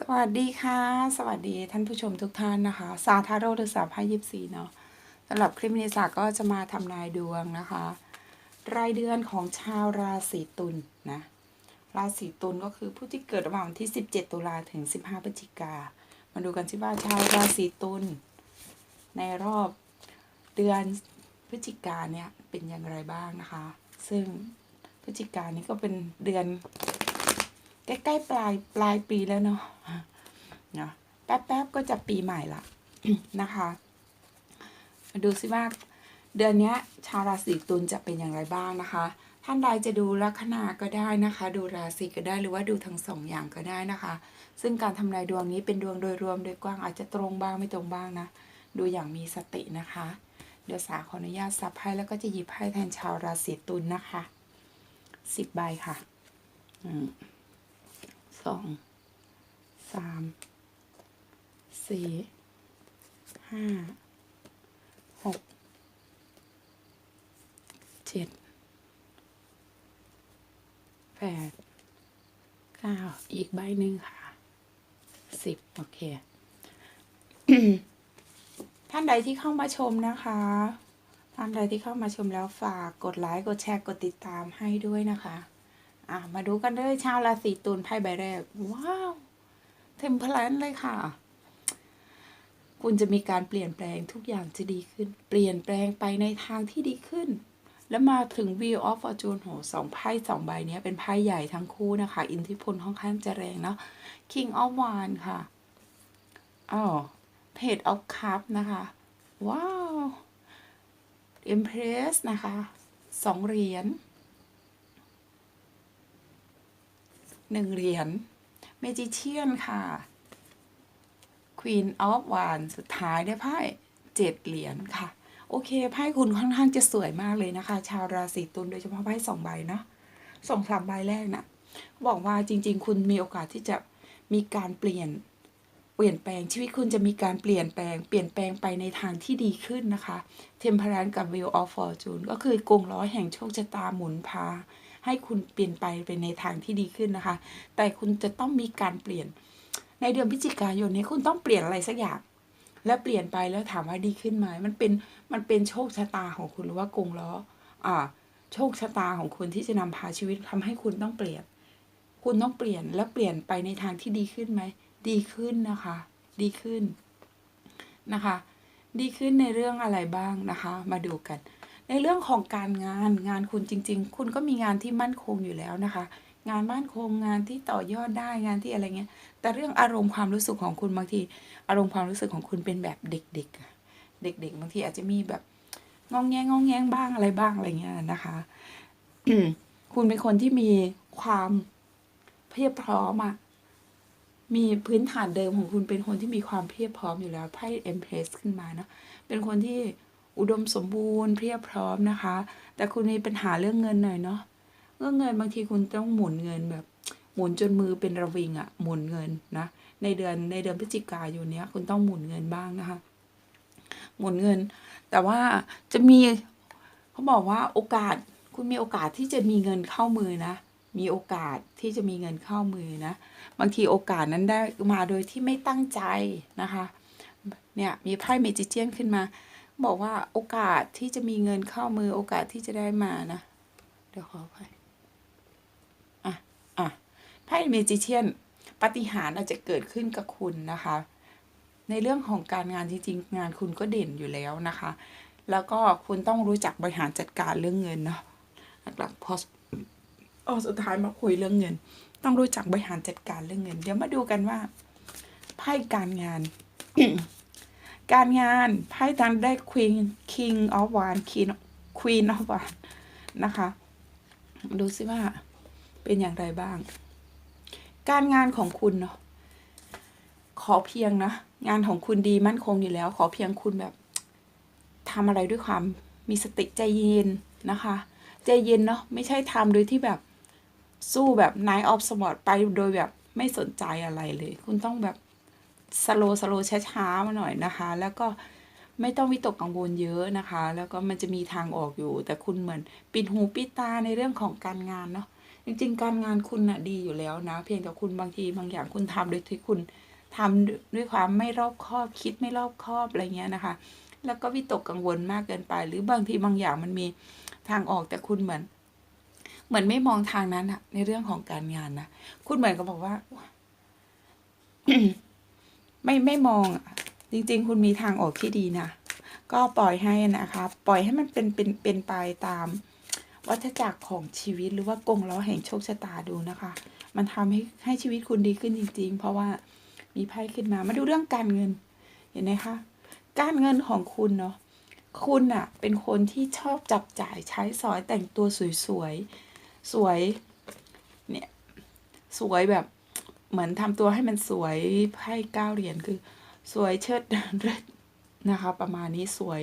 สวัสดีค่ะ สวัสดีท่านผู้ชมทุกท่านนะคะซาทาโร่หรือสาพายิบสีเนาะสำหรับคลิปนี้สาก็จะมาทำนายดวงนะคะ รายเดือนของชาวราศีตุลนะราศีตุลก็คือผู้ที่เกิดระหว่างวันที่ 17 ตุลาถึง 15พฤศจิกา มาดูกันสิว่าชาวราศีตุลในรอบเดือนพฤศจิกาเนี่ยเป็นอย่างไรบ้างนะคะ ซึ่งพฤศจิกานี้ก็เป็นเดือน ใกล้ๆปลายปลายปีแล้วเนาะเนาะแป๊บๆก็จะปีใหม่ละนะคะมาดูซิว่าเดือนนี้ชาวราศีตุลจะเป็นอย่างไรบ้างนะคะ ท่านใดจะดูลัคนาก็ได้นะคะ ดูราศีก็ได้หรือว่าดูทั้งสองอย่างก็ได้นะคะ ซึ่งการทำนายดวงนี้เป็นดวงโดยรวมโดยกว้างอาจจะตรงบ้างไม่ตรงบ้างนะ ดูอย่างมีสตินะคะ เดี๋ยวสาขออนุญาตสับไพ่แล้วก็จะหยิบไพ่แทนชาวราศีตุลนะคะสิบใบค่ะ อืม องสามสี่ห้าหกเจ็ดแปดเก้าอีกใบหนึ่งค่ะสิบโอเค ท่านใดที่เข้ามาชมนะคะ ท่านใดที่เข้ามาชมแล้วฝากกดไลค์ กดแชร์ กดติดตามให้ด้วยนะคะ อะมาดูกันเลยชาวราศีตุลไพ่ใบแรก ว้าว เทมเพลนเลยค่ะ คุณจะมีการเปลี่ยนแปลงทุกอย่างจะดีขึ้น เปลี่ยนแปลงไปในทางที่ดีขึ้น แล้วมาถึง Wheel of Fortune โหสองไพ่สองใบนี้เป็นไพ่ใหญ่ทั้งคู่นะคะ อินทิพลค่อนข้างจะแรงเนาะ King of Wands ค่ะอ๋อ Page of Cups นะคะ ว้าว Empress นะคะสองเหรียญ หนึ่งเหรียญเมจิเชียนค่ะ Queen of Wands สุดท้ายได้ไพ่เจ็ดเหรียญค่ะ โอเคไพ่คุณค่อนข้างจะสวยมากเลยนะคะ ชาวราศีตุลโดยเฉพาะไพ่สองใบเนาะสองสามใบแรกนะบอกว่าจริง ๆ คุณมีโอกาสที่จะมีการเปลี่ยนเปลี่ยนแปลงชีวิตคุณจะมีการเปลี่ยนแปลง เปลี่ยนแปลงไปในทางที่ดีขึ้นนะคะ Temperance กับ Wheel of Fortune ก็คือกงล้อแห่งโชคชะตาหมุนพา ให้คุณเปลี่ยนไปไปในทางที่ดีขึ้นนะคะ แต่คุณจะต้องมีการเปลี่ยน ในเดือนพฤศจิกายนนี้คุณต้องเปลี่ยนอะไรสักอย่าง และเปลี่ยนไปแล้วถามว่าดีขึ้นไหมมันเป็นมันเป็นโชคชะตาของคุณหรือว่ากงล้ออ่าโชคชะตาของคุณที่จะนำพาชีวิตทำให้คุณต้องเปลี่ยน คุณต้องเปลี่ยนและเปลี่ยนไปในทางที่ดีขึ้นไหมดีขึ้นนะคะ ดีขึ้นนะคะ ดีขึ้นในเรื่องอะไรบ้างนะคะ มาดูกัน ในเรื่องของการงานงานคุณจริง ๆ คุณก็มีงานที่มั่นคงอยู่แล้วนะคะ งานมั่นคงงานที่ต่อยอดได้งานที่อะไรเงี้ย แต่เรื่องอารมณ์ความรู้สึกของคุณบางที อารมณ์ความรู้สึกของคุณเป็นแบบเด็กๆอะเด็ก ๆ บางทีอาจจะมีแบบงองแงงงองแงงบ้างอะไรบ้างอะไรเงี้ยนะคะคุณเป็นคนที่มีความเพียบพร้อมอะมีพื้นฐานเดิมของคุณเป็นคนที่มีความเพียบพร้อมอยู่แล้วไพ่เอ็มเพรสขึ้นมานะเป็นคนที่ อุดมสมบูรณ์เพียบพร้อมนะคะ แต่คุณมีปัญหาเรื่องเงินหน่อยเนาะเรื่องเงินบางทีคุณต้องหมุนเงินแบบ หมุนจนมือเป็นระวิงอะหมุนเงินนะในเดือนในเดือนพฤศจิกายนเนี้ยคุณต้องหมุนเงินบ้างนะคะ หมุนเงิน แต่ว่าจะมีเขาบอกว่าโอกาสคุณมีโอกาสที่จะมีเงินเข้ามือนะ มีโอกาสที่จะมีเงินเข้ามือนะ บางทีโอกาสนั้นได้มาโดยที่ไม่ตั้งใจนะคะ เนี่ยมีไพ่เมจิเจียนขึ้นมา บอกว่าโอกาสที่จะมีเงินเข้ามือโอกาสที่จะได้มานะ เดี๋ยวขอไปอะอะไพ่เมจิเชียนปฏิหารอาจจะเกิดขึ้นกับคุณนะคะ ในเรื่องของการงานจริงๆงานคุณก็เด่นอยู่แล้วนะคะ แล้วก็คุณต้องรู้จักบริหารจัดการเรื่องเงินเนาะหลักๆพออ๋อสุดท้ายมาคุยเรื่องเงิน ต้องรู้จักบริหารจัดการเรื่องเงิน เดี๋ยวมาดูกันว่าไพ่การงาน การงานไพ่ทางได้ Queen King of Wands Queen Queen of Wands นะคะ ดูซิว่าเป็นอย่างไรบ้าง การงานของคุณเนาะขอเพียงนะ งานของคุณดีมั่นคงอยู่แล้ว ขอเพียงคุณแบบทำอะไรด้วยความมีสติใจเย็นนะคะ ใจเย็นเนาะไม่ใช่ทำโดยที่แบบสู้แบบ Night of Sport ไปโดยแบบไม่สนใจอะไรเลย คุณต้องแบบ สโลสโลช้าๆมาหน่อยนะคะ แล้วก็ไม่ต้องวิตกกังวลเยอะนะคะ แล้วก็มันจะมีทางออกอยู่ แต่คุณเหมือนปิดหูปิดตาในเรื่องของการงานเนาะจริงๆ การงานคุณน่ะดีอยู่แล้วนะ เพียงแต่คุณบางทีบางอย่างคุณทำโดยที่คุณทำด้วยความไม่รอบคอบคิดไม่รอบคอบอะไรเงี้ยนะคะ แล้วก็วิตกกังวลมากเกินไป หรือบางทีบางอย่างมันมีทางออกแต่คุณเหมือน เหมือนไม่มองทางนั้นอะในเรื่องของการงานนะคุณเหมือนกับบอกว่า ไม่ไม่มองจริง ๆ คุณมีทางออกที่ดีนะ ก็ปล่อยให้นะคะ ปล่อยให้มันเป็นเป็นเป็นไปตาม วัฏจักรของชีวิตหรือว่ากงล้อแห่งโชคชะตาดูนะคะ มันทำให้ให้ชีวิตคุณดีขึ้นจริง ๆ เพราะว่ามีไพ่ขึ้นมามาดูเรื่องการเงิน เห็นไหมคะการเงินของคุณเนาะคุณอะเป็นคนที่ชอบจับจ่ายใช้สอยแต่งตัวสวยๆสวยเนี่ยสวยแบบ เหมือนทำตัวให้มันสวยให้เก้าเหรียญคือ สวยเชิดเลิศนะคะ ประมาณนี้สวย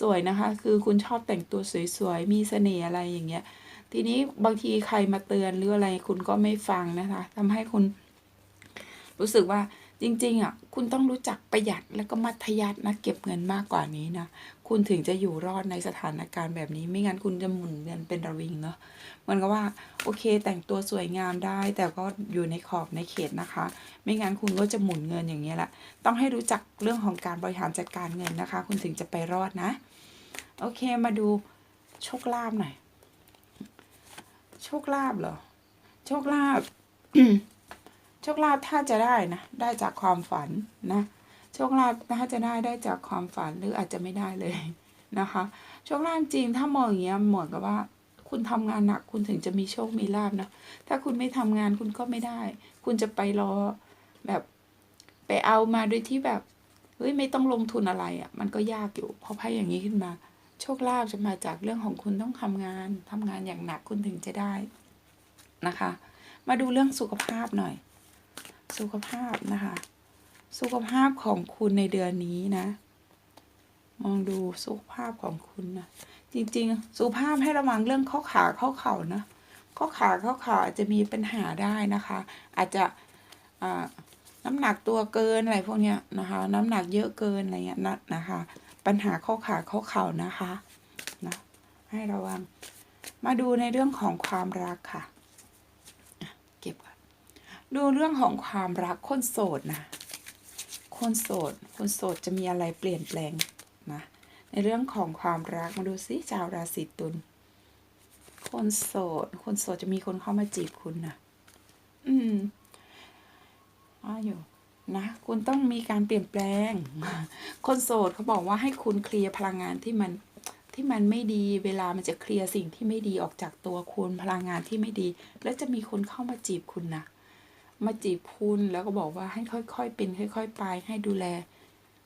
สวยนะคะ คือคุณชอบแต่งตัวสวยๆมีเสน่ห์อะไรอย่างเงี้ย ทีนี้บางทีใครมาเตือนหรืออะไรคุณก็ไม่ฟังนะคะทำให้คุณรู้สึกว่า จริงๆอะคุณต้องรู้จักประหยัดแล้วก็มัธยัสถ์นะเก็บเงินมากกว่านี้นะคุณถึงจะอยู่รอดในสถานการณ์แบบนี้ ไม่งั้นคุณจะหมุนเงินเป็นระวิงเนาะเหมันก็ว่าโอเคแต่งตัวสวยงามได้ แต่ก็อยู่ในขอบในเขตนะคะ ไม่งั้นคุณก็จะหมุนเงินอย่างเงี้ยแหละ ต้องให้รู้จักเรื่องของการบริหารจัดการเงินนะคะ คุณถึงจะไปรอดนะ โอเคมาดูโชคลาภหน่อยโชคลาภเหรอโชคลาภ โชคลาภถ้าจะได้นะ ได้จากความฝันนะ โชคลาภถ้าจะได้ได้จากความฝันหรืออาจจะไม่ได้เลยนะคะ โชคลาภจริงถ้ามองอย่างเงี้ยเหมือนกับว่า คุณทำงานหนักคุณถึงจะมีโชคมีลาภนะ ถ้าคุณไม่ทำงานคุณก็ไม่ได้ คุณจะไปรอแบบไปเอามาโดยที่แบบเฮ้ยไม่ต้องลงทุนอะไรอะ่ะ มันก็ยากอยู่เพราะไพ่อย่างนี้ขึ้นมา โชคลาภจะมาจากเรื่องของคุณต้องทำงานทำงานอย่างหนักคุณถึงจะได้นะคะ มาดูเรื่องสุขภาพหน่อย สุขภาพนะคะ สุขภาพของคุณในเดือนนี้นะ มองดูสุขภาพของคุณนะจริงๆ สุขภาพให้ระวังเรื่องข้อขาข้อเข่านะข้อขาข้อเข่าอาจจะมีปัญหาได้นะคะ อาจจะน้ำหนักตัวเกินอะไรพวกเนี้ยนะคะ น้ำหนักเยอะเกินอะไรเงี้ยนะนะคะ ปัญหาข้อขาข้อเข่านะคะนะให้ระวังมาดูในเรื่องของความรักค่ะ ดูเรื่องของความรักคนโสดนะ คนโสด คนโสดจะมีอะไรเปลี่ยนแปลงนะ ในเรื่องของความรักมาดูซิชาวราศีตุล คนโสด คนโสดจะมีคนเข้ามาจีบคุณนะอืมว่าอยู่นะคุณต้องมีการเปลี่ยนแปลง คนโสดเขาบอกว่าให้คุณเคลียร์พลังงานที่มันที่มันไม่ดีเวลามันจะเคลียร์สิ่งที่ไม่ดีออกจากตัวคุณพลังงานที่ไม่ดี แล้วจะมีคนเข้ามาจีบคุณนะ มาจีบคุณแล้วก็บอกว่าให้ค่อยๆเป็นค่อย ๆ ไป ให้ดูแล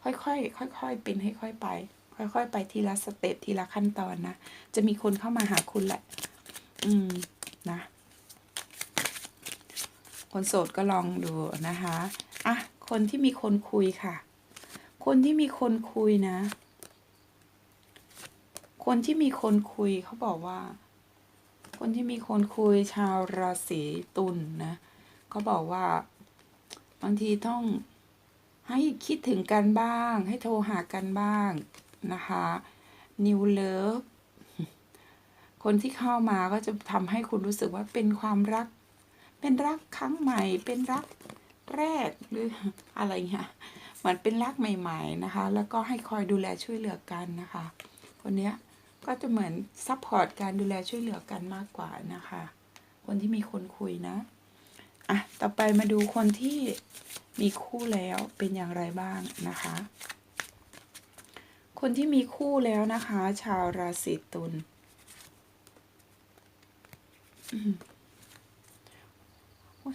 ค่อยๆค่อยๆเป็นค่อยๆไป ค่อย ๆ ไปทีละสเต็ปทีละขั้นตอนนะจะมีคนเข้ามาหาคุณแหละ อืมนะ คนโสดก็ลองดูนะคะอะคนที่มีคนคุยค่ะ คนที่มีคนคุยนะ คนที่มีคนคุยเขาบอกว่า คนที่มีคนคุยชาวราศีตุลนะ เขาบอกว่า บางทีต้องให้คิดถึงกันบ้าง ให้โทรหากันบ้างนะคะ New Love คนที่เข้ามาก็จะทำให้คุณรู้สึกว่าเป็นความรัก เป็นรักครั้งใหม่ เป็นรักแรกหรืออะไรเงี้ยเหมือนเป็นรักใหม่ ๆนะคะ แล้วก็ให้คอยดูแลช่วยเหลือกันนะคะ คนเนี้ยก็จะเหมือนซัพพอร์ตการดูแลช่วยเหลือกันมากกว่านะคะ คนที่มีคนคุยนะ อะ ต่อไปมาดูคนที่มีคู่แล้วเป็นอย่างไรบ้างนะคะ คนที่มีคู่แล้วนะคะ ชาวราศีตุล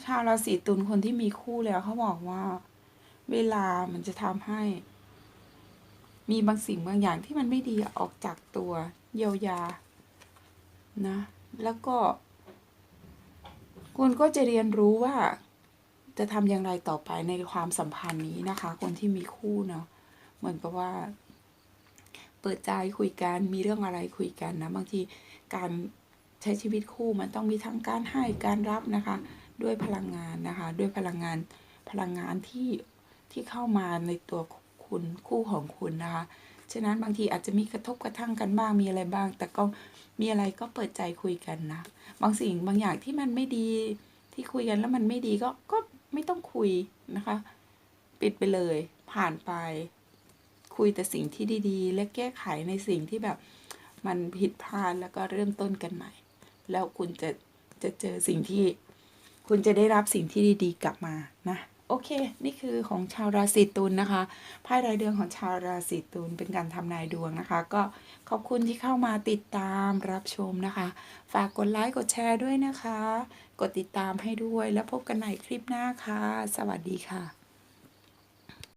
ชาวราศีตุลคนที่มีคู่แล้วเขาบอกว่า เวลามันจะทำให้ มีบางสิ่งบางอย่างที่มันไม่ดีออกจากตัวเยียวยา นะ แล้วก็ คุณก็จะเรียนรู้ว่าจะทำอย่างไรต่อไปในความสัมพันธ์นี้นะคะ คนที่มีคู่เนาะเหมือนกับว่า เปิดใจคุยกันมีเรื่องอะไรคุยกันนะบางทีการใช้ชีวิตคู่มันต้องมีทั้งการให้การรับนะคะ ด้วยพลังงานนะคะ ด้วยพลังงานพลังงานที่ที่เข้ามาในตัวคุณคู่ของคุณนะคะ ฉะนั้นบางทีอาจจะมีกระทบกระทั่งกันบ้างมีอะไรบ้าง แต่ก็มีอะไรก็เปิดใจคุยกันนะ บางสิ่งบางอย่างที่มันไม่ดีที่คุยกันแล้วมันไม่ดีก็ก็ไม่ต้องคุยนะคะ ปิดไปเลย ผ่านไป คุยแต่สิ่งที่ดีๆ และแก้ไขในสิ่งที่แบบมันผิดพลาดแล้วก็เริ่มต้นกันใหม่ แล้วคุณจะจะเจอสิ่งที่ คุณจะได้รับสิ่งที่ดีๆ กลับมานะ โอเค นี่คือของชาวราศีตุลนะคะไพ่รายเดือนของชาวราศีตุลเป็นการทำนายดวงนะคะ ก็ขอบคุณที่เข้ามาติดตามรับชมนะคะ ฝากกดไลค์กดแชร์ด้วยนะคะ กดติดตามให้ด้วยแล้วพบกันใหม่คลิปหน้าค่ะ สวัสดีค่ะ